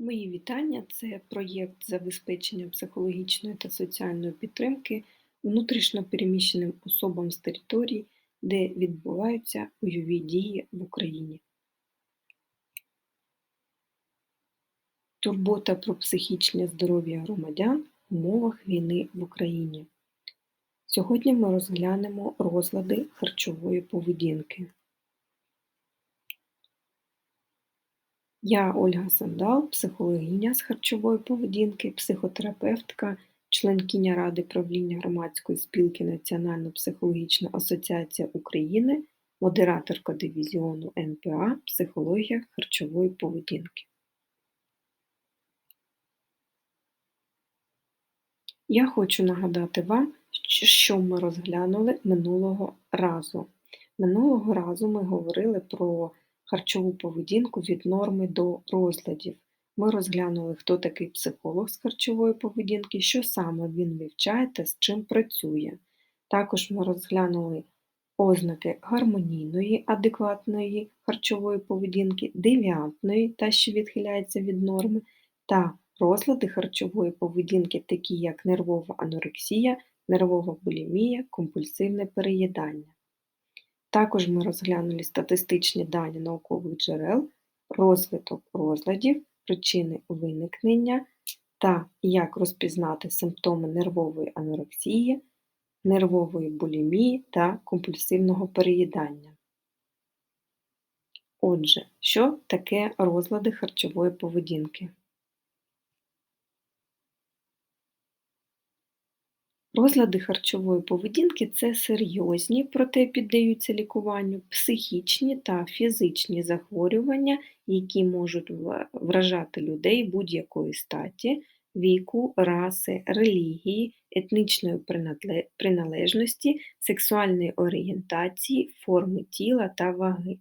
Мої вітання. Це проєкт забезпечення психологічної та соціальної підтримки внутрішньо переміщеним особам з територій, де відбуваються бойові дії в Україні. Турбота про психічне здоров'я громадян в умовах війни в Україні. Сьогодні ми розглянемо розлади харчової поведінки. Я Ольга Сандал, психологиня з харчової поведінки, психотерапевтка, членкиня Ради правління громадської спілки Національна психологічна асоціація України, модераторка дивізіону НПА Психологія харчової поведінки. Я хочу нагадати вам, що ми розглянули минулого разу. Минулого разу ми говорили про харчову поведінку від норми до розладів. Ми розглянули, хто такий психолог з харчової поведінки, що саме він вивчає та з чим працює. Також ми розглянули ознаки гармонійної, адекватної харчової поведінки, девіантної, та що відхиляється від норми, та розлади харчової поведінки, такі як нервова анорексія, нервова булімія, компульсивне переїдання. Також ми розглянули статистичні дані наукових джерел, розвиток розладів, причини виникнення та як розпізнати симптоми нервової анорексії, нервової булімії та компульсивного переїдання. Отже, що таке розлади харчової поведінки? Розлади харчової поведінки це серйозні, проте піддаються лікуванню психічні та фізичні захворювання, які можуть вражати людей будь-якої статі, віку, раси, релігії, етнічної приналежності, сексуальної орієнтації, форми тіла та ваги.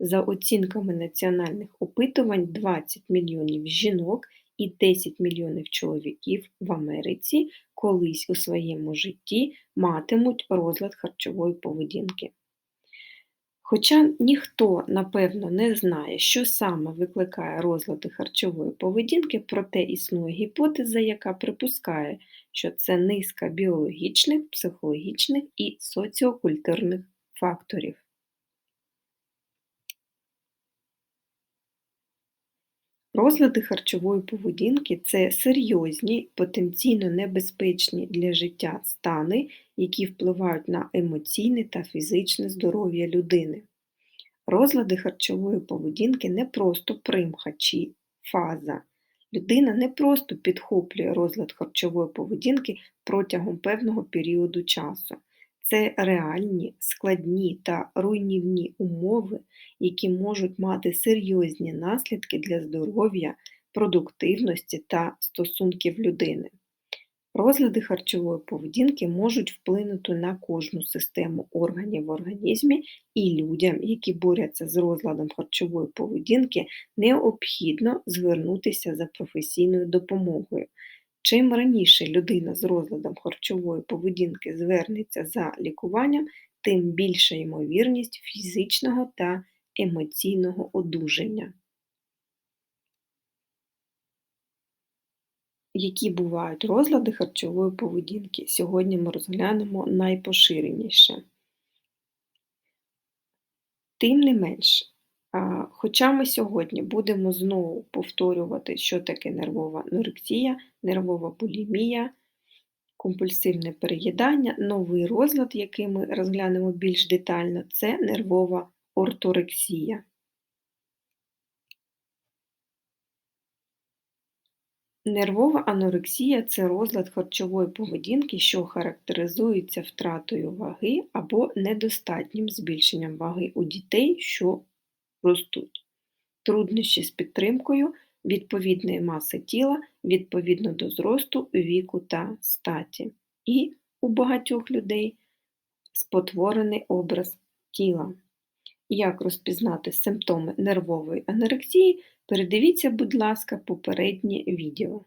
За оцінками національних опитувань, 20 мільйонів жінок і 10 мільйонів чоловіків в Америці колись у своєму житті матимуть розлад харчової поведінки. Хоча ніхто, напевно, не знає, що саме викликає розлади харчової поведінки, проте існує гіпотеза, яка припускає, що це низка біологічних, психологічних і соціокультурних факторів. Розлади харчової поведінки це серйозні, потенційно небезпечні для життя стани, які впливають на емоційне та фізичне здоров'я людини. Розлади харчової поведінки не просто примха чи фаза. Людина не просто підхоплює розлад харчової поведінки протягом певного періоду часу. Це реальні, складні та руйнівні умови, які можуть мати серйозні наслідки для здоров'я, продуктивності та стосунків людини. Розлади харчової поведінки можуть вплинути на кожну систему органів в організмі, і людям, які борються з розладом харчової поведінки, необхідно звернутися за професійною допомогою. Чим раніше людина з розладом харчової поведінки звернеться за лікуванням, тим більша ймовірність фізичного та емоційного одужання. Які бувають розлади харчової поведінки? Сьогодні ми розглянемо найпоширеніше. Тим не менш, Хоча ми сьогодні будемо знову повторювати, що таке нервова анорексія, нервова булімія, компульсивне переїдання, новий розлад, який ми розглянемо більш детально, це нервова орторексія. Нервова анорексія це розлад харчової поведінки, що характеризується втратою ваги або недостатнім збільшенням ваги у дітей, що ростуть. Труднощі з підтримкою відповідної маси тіла відповідно до зросту, віку та статі. І у багатьох людей спотворений образ тіла. Як розпізнати симптоми нервової анорексії, передивіться, будь ласка, попереднє відео.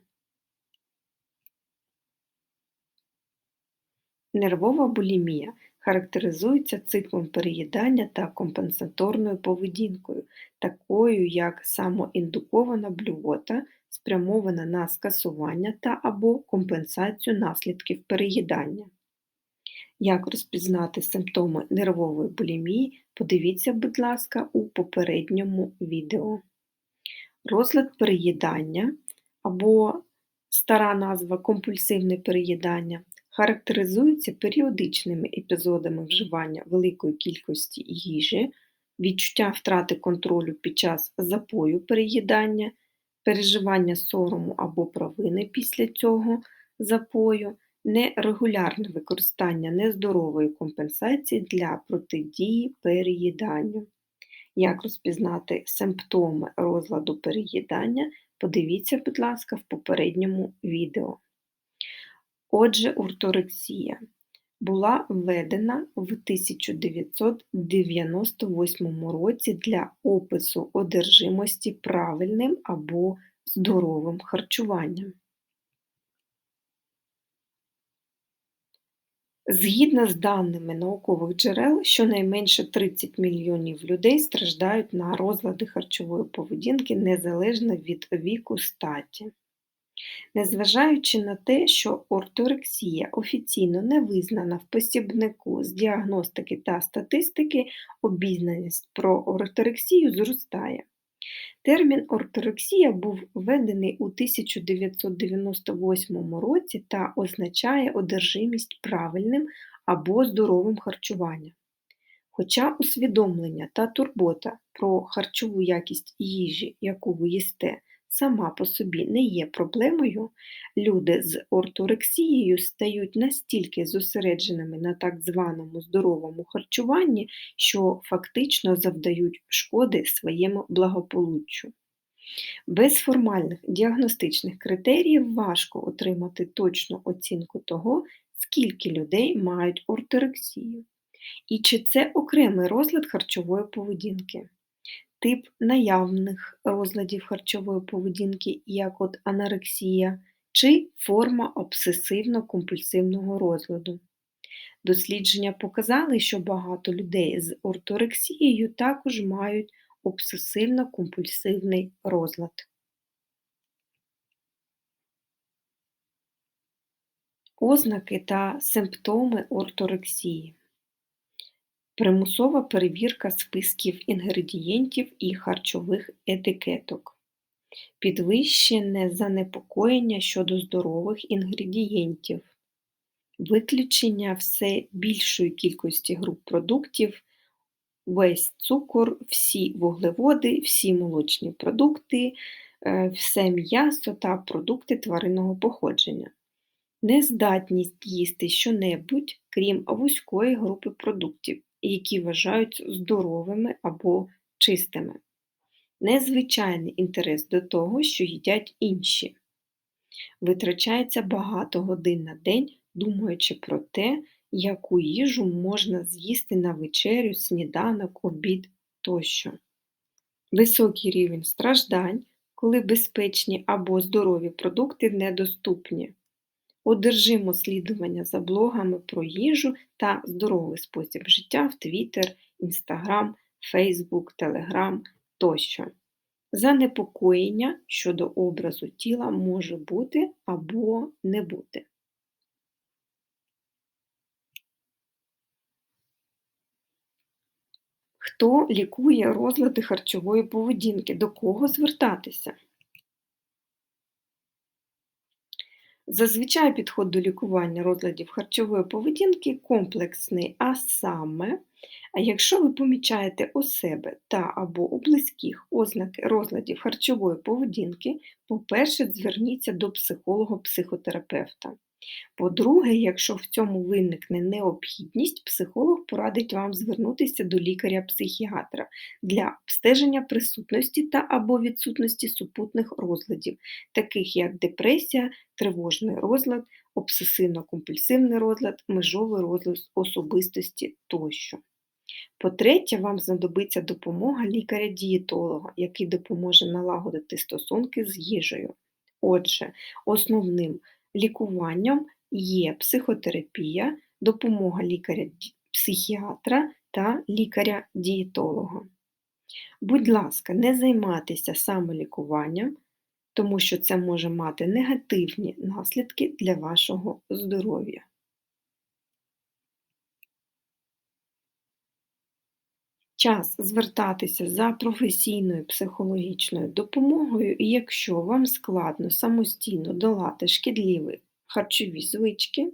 Нервова булімія характеризується циклом переїдання та компенсаторною поведінкою, такою як самоіндукована блювота, спрямована на скасування та або компенсацію наслідків переїдання. Як розпізнати симптоми нервової булімії, подивіться, будь ласка, у попередньому відео. Розлад переїдання або стара назва компульсивне переїдання характеризується періодичними епізодами вживання великої кількості їжі, відчуття втрати контролю під час запою переїдання, переживання сорому або провини після цього запою, нерегулярне використання нездорової компенсації для протидії переїданню. Як розпізнати симптоми розладу переїдання, подивіться, будь ласка, в попередньому відео. Отже, орторексія була введена в 1998 році для опису одержимості правильним або здоровим харчуванням. Згідно з даними наукових джерел, щонайменше 30 мільйонів людей страждають на розлади харчової поведінки незалежно від віку статі. Незважаючи на те, що орторексія офіційно не визнана в посібнику з діагностики та статистики, обізнаність про орторексію зростає. Термін орторексія був введений у 1998 році та означає одержимість правильним або здоровим харчуванням. Хоча усвідомлення та турбота про харчову якість їжі, яку ви їсте, сама по собі не є проблемою, люди з орторексією стають настільки зосередженими на так званому здоровому харчуванні, що фактично завдають шкоди своєму благополуччю. Без формальних діагностичних критеріїв важко отримати точну оцінку того, скільки людей мають орторексію, і чи це окремий розлад харчової поведінки тип наявних розладів харчової поведінки, як от анорексія, чи форма обсесивно-компульсивного розладу. Дослідження показали, що багато людей з орторексією також мають обсесивно-компульсивний розлад. Ознаки та симптоми орторексії. Примусова перевірка списків інгредієнтів і харчових етикеток, підвищене занепокоєння щодо здорових інгредієнтів, виключення все більшої кількості груп продуктів, весь цукор, всі вуглеводи, всі молочні продукти, е, все м'ясо та продукти тваринного походження. Нездатність їсти щонебудь, крім вузької групи продуктів, які вважають здоровими або чистими. Незвичайний інтерес до того, що їдять інші. Витрачається багато годин на день, думаючи про те, яку їжу можна з'їсти на вечерю, сніданок, обід тощо. Високий рівень страждань, коли безпечні або здорові продукти недоступні одержимо слідування за блогами про їжу та здоровий спосіб життя в Твіттер, Інстаграм, Фейсбук, Телеграм тощо. Занепокоєння щодо образу тіла може бути або не бути. Хто лікує розлади харчової поведінки? До кого звертатися? Зазвичай підход до лікування розладів харчової поведінки комплексний, а саме, якщо ви помічаєте у себе та або у близьких ознаки розладів харчової поведінки, по-перше, зверніться до психолога-психотерапевта. По-друге, якщо в цьому виникне необхідність, психолог порадить вам звернутися до лікаря-психіатра для обстеження присутності та або відсутності супутних розладів, таких як депресія, тривожний розлад, обсесивно-компульсивний розлад, межовий розлад особистості тощо. По-третє, вам знадобиться допомога лікаря-дієтолога, який допоможе налагодити стосунки з їжею. Отже, основним лікуванням є психотерапія, допомога лікаря-психіатра та лікаря-дієтолога. Будь ласка, не займайтеся самолікуванням, тому що це може мати негативні наслідки для вашого здоров'я. Час звертатися за професійною психологічною допомогою, і якщо вам складно самостійно долати шкідливі харчові звички,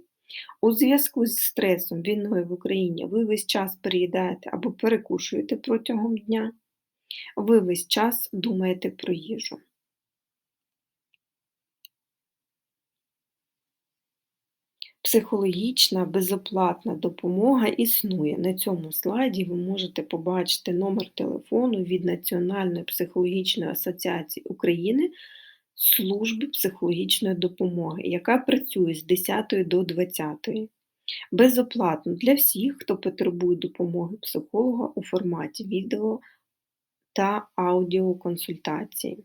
у зв'язку з стресом війною в Україні ви весь час переїдаєте або перекушуєте протягом дня, ви весь час думаєте про їжу. Психологічна безоплатна допомога існує. На цьому слайді ви можете побачити номер телефону від Національної психологічної асоціації України служби психологічної допомоги, яка працює з 10 до 20. Безоплатно для всіх, хто потребує допомоги психолога у форматі відео та аудіоконсультації.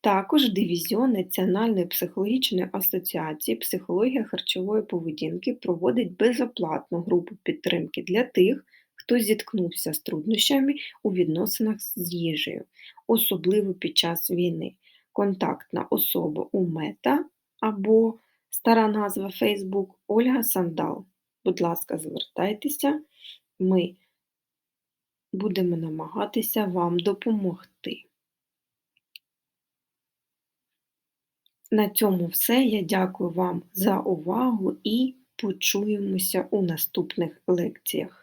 Також Дивізіон Національної психологічної асоціації психологія харчової поведінки проводить безоплатну групу підтримки для тих, хто зіткнувся з труднощами у відносинах з їжею, особливо під час війни. Контактна особа у мета або стара назва Facebook Ольга Сандал. Будь ласка, звертайтеся, ми будемо намагатися вам допомогти. На цьому все. Я дякую вам за увагу і почуємося у наступних лекціях.